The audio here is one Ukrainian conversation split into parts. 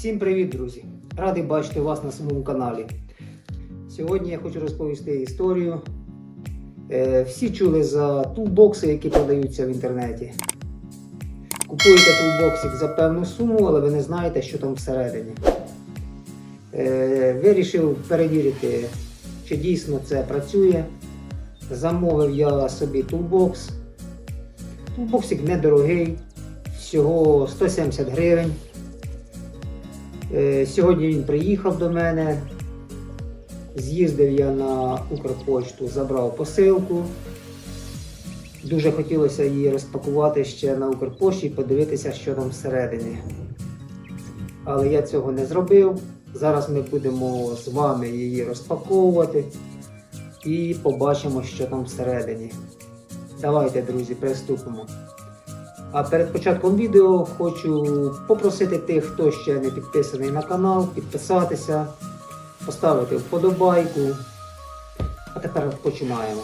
Всім привіт, друзі! Радий бачити вас на своєму каналі. Сьогодні я хочу розповісти історію. Е, всі чули за тулбокси, які продаються в інтернеті. Купуєте тулбоксик за певну суму, але ви не знаєте, що там всередині. Е, вирішив перевірити, чи дійсно це працює. Замовив я собі тулбокс. Тулбоксик недорогий, всього 170 гривень. Е, Сьогодні він приїхав до мене. З'їздив я на Укрпочту, забрав посилку. Дуже хотілося її розпакувати ще на Укрпошті і подивитися, що там всередині. Але я цього не зробив. Зараз ми будемо з вами її розпаковувати і побачимо, що там всередині. Давайте, друзі, приступимо. А перед початком відео хочу попросити тих, хто ще не підписаний на канал, підписатися, поставити вподобайку. А тепер починаємо.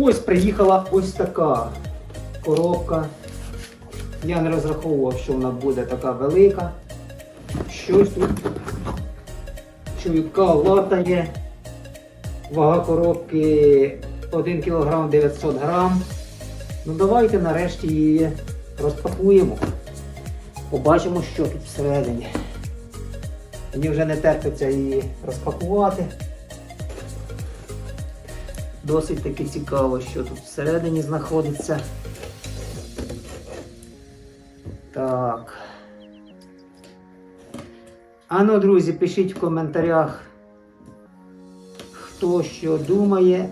Ось приїхала ось така коробка. Я не розраховував, що вона буде така велика. Щось тут чуйка латає. Вага коробки 1 кг 900 грам. Ну давайте нарешті її розпакуємо. Побачимо, що тут всередині. Мені вже не терпиться її розпакувати. Досить таки цікаво, що тут всередині знаходиться. Так. А ну, друзі, пишіть в коментарях, хто що думає,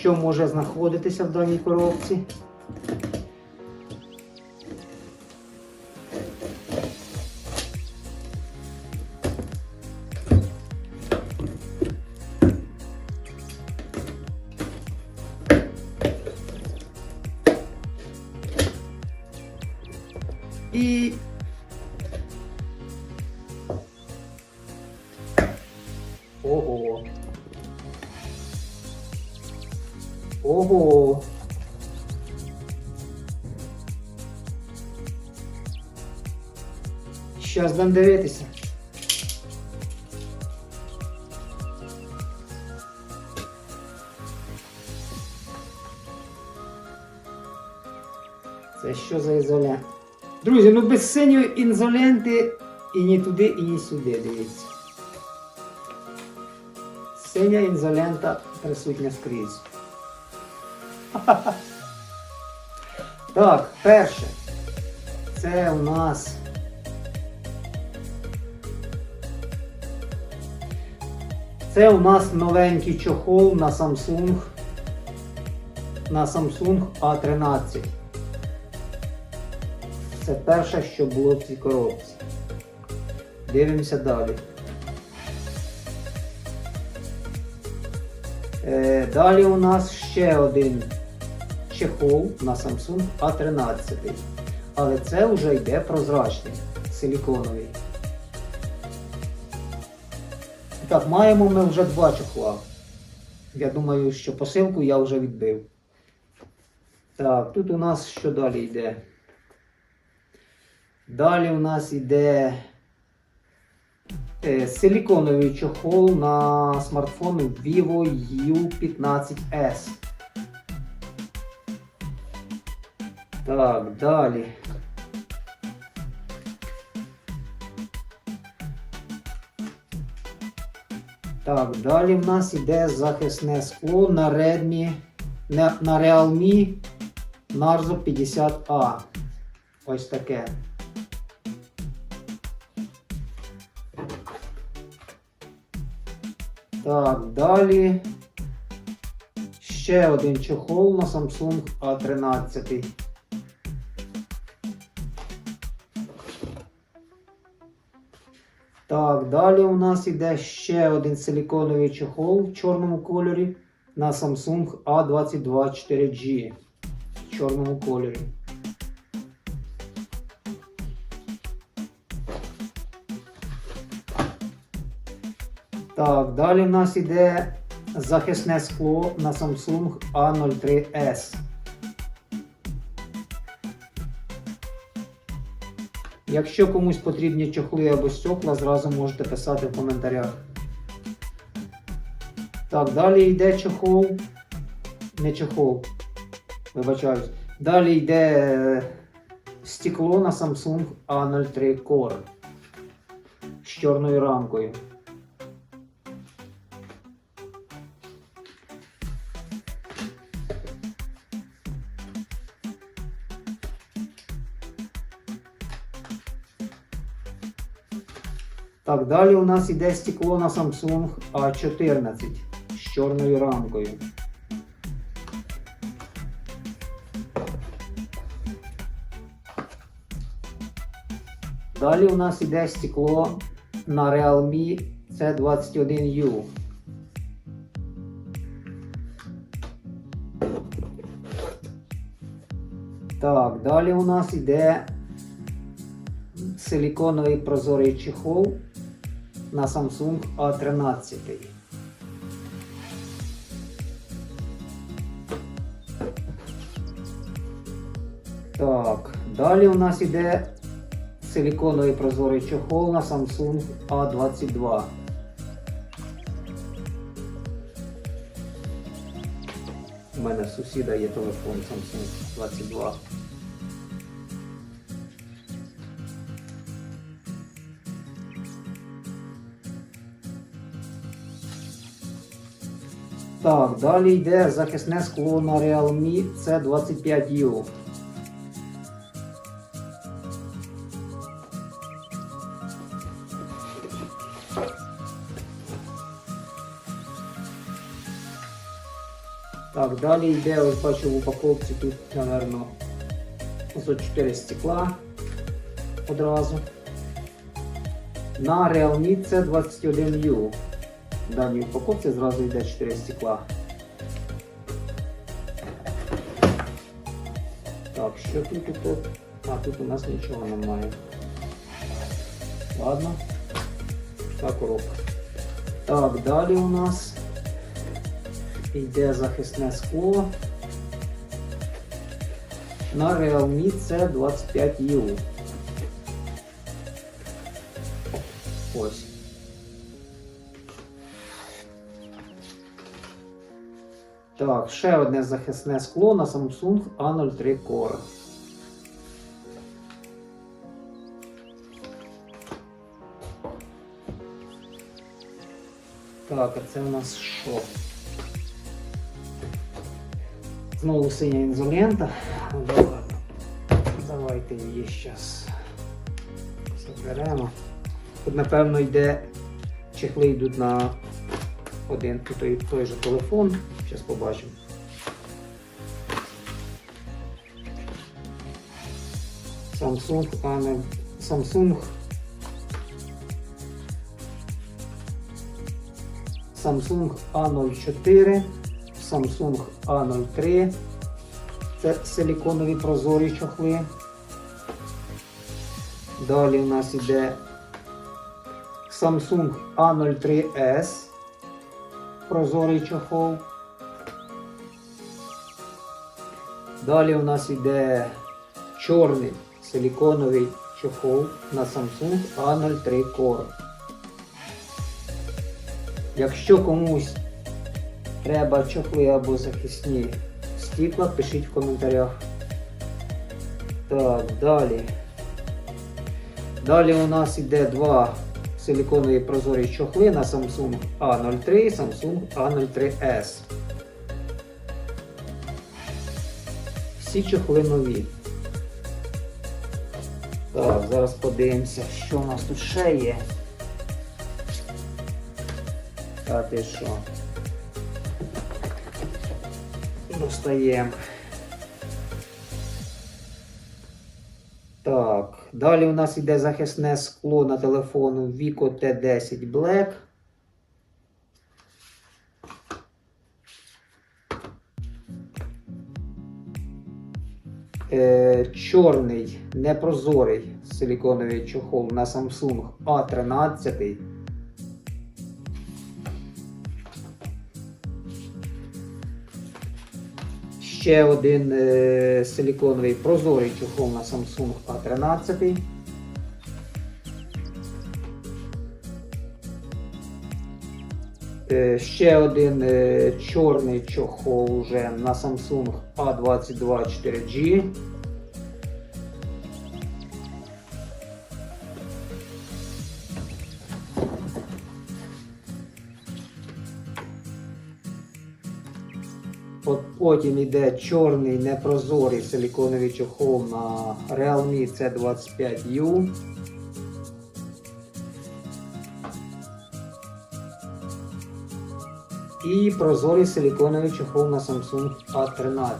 що може знаходитися в даній коробці. І Ого. Ого. Щас дам дивитися. Це що за ізолент? Друзі, ну без синьої ізоленти і ні туди, і ні сюди, дивіться. Синя ізолента присутня скрізь. Так, перше. Це у нас. Це у нас новенький чохол на Samsung. На Samsung A13. Це перше, що було в цій коробці. Дивимося далі. Е, Далі у нас ще один чехол на Samsung A13. Але це вже йде прозрачний, силіконовий. Так, маємо ми вже два чохла. Я думаю, що посилку я вже відбив. Так, тут у нас що далі йде? Далі у нас йде е, силіконовий чохол на смартфон Vivo U15S. Так, далі. Так, далі в нас іде захисне скло на Redmi, на, на Realme Narzo 50A. Ось таке. Так, далі ще один чохол на Samsung A13. Так, далі у нас іде ще один силіконовий чохол в чорному кольорі на Samsung A22 4G в чорному кольорі. Так, далі в нас іде захисне скло на Samsung A03S. Якщо комусь потрібні чохли або стекла, зразу можете писати в коментарях. Так, далі йде чохол. Не чохол. Вибачаюсь. Далі йде е, стекло на Samsung A03 Core з чорною рамкою. Так, далі у нас іде стекло на Samsung A14 з чорною рамкою. Далі у нас іде стекло на Realme C21U. Так, далі у нас іде силіконовий прозорий чехол на Samsung A13. Так, далі у нас іде силіконовий прозорий чохол на Samsung A22. У мене в сусіда є телефон Samsung 22. Так, далі йде захисне скло на Realme C25U. Так, далі йде, ось бачу в упаковці тут, напевно, ось 4 стекла одразу. На Realme C21U. В даній упаковці зразу йде 4 стекла. Так, що тут і тут? А, тут у нас нічого немає. Ладно. Та коробка. Так, далі у нас йде захисне скло на Realme C25U. Ось. Так, ще одне захисне скло на Samsung A03 Core. Так, а це у нас що? Знову синя інзолента. Да ладно. Давайте її зараз заберемо. Тут, напевно, йде чехли йдуть на один і той, той же телефон. Зараз побачимо. Samsung, а не Samsung. Samsung A04, Samsung A03. Це силіконові прозорі чохли. Далі у нас іде Samsung A03S. Прозорий чохол. Далі у нас йде чорний силіконовий чохол на Samsung A03 Core. Якщо комусь треба чохли або захисні стікла, пишіть в коментарях. Так, далі. Далі у нас йде два силіконові прозорі чохли на Samsung A03 і Samsung A03S. Всі чохли нові. Так, зараз подивимося, що у нас тут ще є. А ти що? Достаємо. Так, далі у нас йде захисне скло на телефону Vico T10 Black. Е, чорний непрозорий силіконовий чохол на Samsung A13. ще один е, силіконовий прозорий чохол на Samsung A13. Е, ще один е, чорний чохол уже на Samsung A22 4G. Потім йде чорний непрозорий силіконовий чохол на Realme C25U. І прозорий силіконовий чохол на Samsung A13.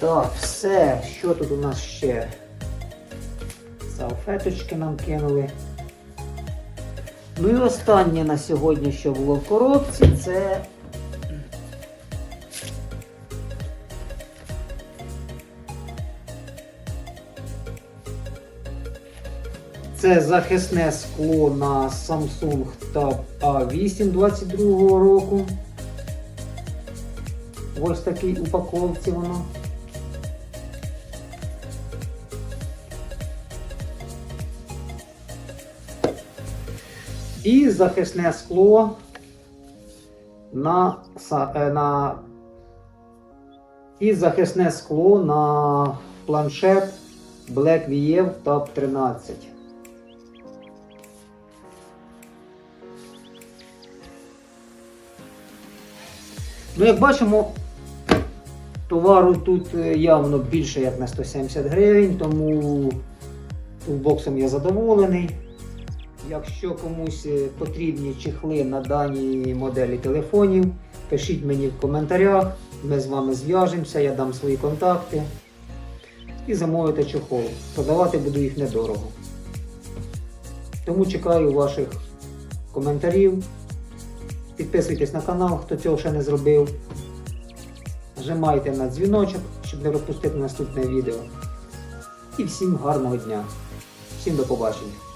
Так, все. Що тут у нас ще? Салфеточки нам кинули. Ну і останнє на сьогодні, що було в коробці, це. Це захисне скло на Samsung Tab A8 22 року. Ось такій упаковці воно. І захисне скло на, е, на і захисне скло на планшет Black VF Tab 13. Ну, як бачимо, товару тут е, явно більше як на 170 гривень, тому боксом я задоволений. Якщо комусь е, потрібні чехли на даній моделі телефонів, пишіть мені в коментарях, ми з вами зв'яжемося, я дам свої контакти і замовите чохол. Продавати буду їх недорого. Тому чекаю ваших коментарів. Підписуйтесь на канал, хто цього ще не зробив. Нажимайте на дзвіночок, щоб не пропустити наступне відео. І всім гарного дня. Всім до побачення.